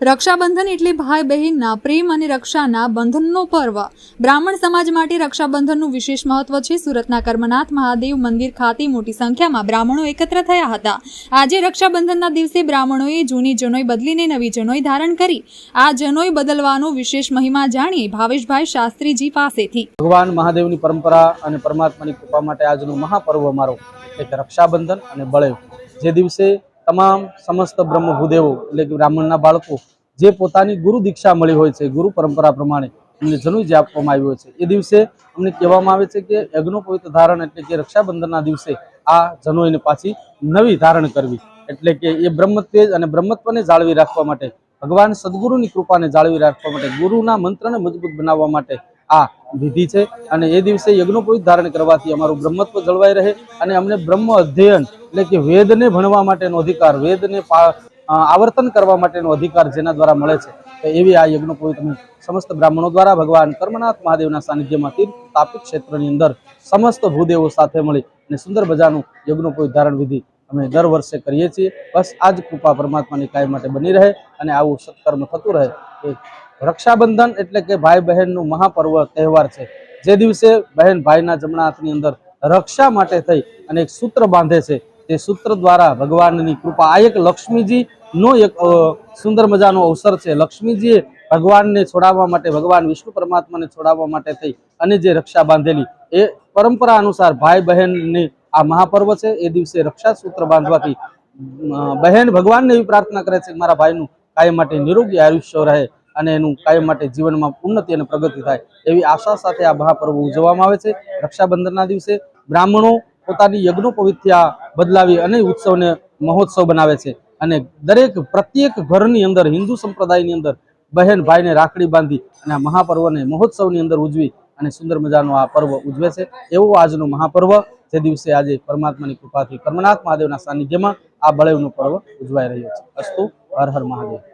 રક્ષાબંધન એટલે ભાઈ બહેનના પ્રેમ અને રક્ષાના બંધનનો પર્વ. બ્રાહ્મણ સમાજ માટે રક્ષાબંધનનું વિશેષ મહત્વ છે. સુરતના કર્મનાથ મહાદેવ મંદિર ખાતે મોટી સંખ્યામાં બ્રાહ્મણો એકત્ર થયા હતા. આજે રક્ષાબંધનના દિવસે બ્રાહ્મણોએ જૂની જનોઈ બદલીને નવી જનોઈ ધારણ કરી. આ જનોઈ બદલવાનો વિશેષ મહિમા જાણીએ ભાવેશભાઈ શાસ્ત્રીજી પાસેથી. ભગવાન મહાદેવની પરંપરા અને પરમાત્માની કૃપા માટે આજનો મહાપર્વ મારો એટલે રક્ષાબંધન અને બળેવ જે દિવસે તમામ સમસ્ત બ્રહ્મ ભૂદેવો એટલે કે બ્રાહ્મણના બાળકો જે પોતાની ગુરુ દીક્ષા મળી હોય છે, ગુરુ પરંપરા પ્રમાણે એમને જનુ જે આપવામાં આવ્યો છે. એ દિવસે અમને કહેવામાં આવે છે કે યજ્ઞોપવિત ધારણ એટલે કે રક્ષાબંધનના દિવસે આ જનોઈને પાછી નવી ધારણ કરવી. એટલે કે એ બ્રહ્મત્વેજ અને બ્રહ્મત્વને જાળવી રાખવા માટે, ભગવાન સદગુરુની કૃપાને જાળવી રાખવા માટે, ગુરુના મંત્રને મજબૂત બનાવવા માટે આ વિધિ છે અને એ દિવસે યજ્ઞોપવિત ધારણ કરવાથી અમારું બ્રહ્મત્વ જળવાઈ રહે અને અમને બ્રહ્મ અધ્યયન એટલે કે વેદને ભણવા માટેનો અધિકાર, વેદને આવર્તન કરવા માટેનો અધિકાર જેના દ્વારા મળે છે. એવી આ યજ્ઞોપવિત અમે સમસ્ત બ્રાહ્મણો દ્વારા ભગવાન કર્મનાથ મહાદેવના સાનિધ્યમાં તીર્થ તાપિત ક્ષેત્રની અંદર સમસ્ત ભૂદેવો સાથે મળી અને સુંદર મજાનું યજ્ઞોપવિત ધારણ વિધિ અમે દર વર્ષે કરીએ છીએ. બસ આ જ કૃપા પરમાત્માની કાયમ માટે બની રહે અને આવું સત્કર્મ થતું રહે. એ રક્ષાબંધન એટલે કે ભાઈ બહેનનું મહાપર્વ તહેવાર છે. જે દિવસે બહેન ભાઈના જમણા હાથની અંદર રક્ષા માટે થઈ અને એક સૂત્ર બાંધે છે. તે સૂત્ર દ્વારા ભગવાનની કૃપા. આ એક લક્ષ્મીજી નો એક સુંદર મજાનો અવસર છે. લક્ષ્મીજીએ ભગવાનને છોડાવવા માટે, ભગવાન વિષ્ણુ પરમાત્માને છોડાવવા માટે થઈ અને જે રક્ષા બાંધેલી, એ પરંપરા અનુસાર ભાઈ બહેનની આ મહાપર્વ છે. એ દિવસે રક્ષા સૂત્ર બાંધવાથી બહેન ભગવાનને એવી પ્રાર્થના કરે છે મારા ભાઈનું કાયમ માટે નિરોગી આયુષ્ય રહે અને એનું કાયમ માટે જીવનમાં ઉન્નતિ અને પ્રગતિ થાય એવી આશા સાથે આ મહાપર્વ ઉજવવામાં આવે છે. રક્ષાબંધનના દિવસે બ્રાહ્મણો પોતાની યજ્ઞોપવિત્યા બદલાવી અને ઉત્સવને મહોત્સવ બનાવે છે અને દરેક પ્રત્યેક ઘરની અંદર, હિન્દુ સંપ્રદાયની અંદર બહેન ભાઈને રાખડી બાંધી અને આ મહાપર્વને મહોત્સવની અંદર ઉજવી અને સુંદર મજાનો આ પર્વ ઉજવે છે. એવો આજનો મહાપર્વ જે દિવસે આજે પરમાત્માની કૃપાથી કર્મનાથ મહાદેવના સાનિધ્યમાં આ બળેવનું પર્વ ઉજવાઈ રહ્યું છે. અસ્તુ હર હર મહાદેવ.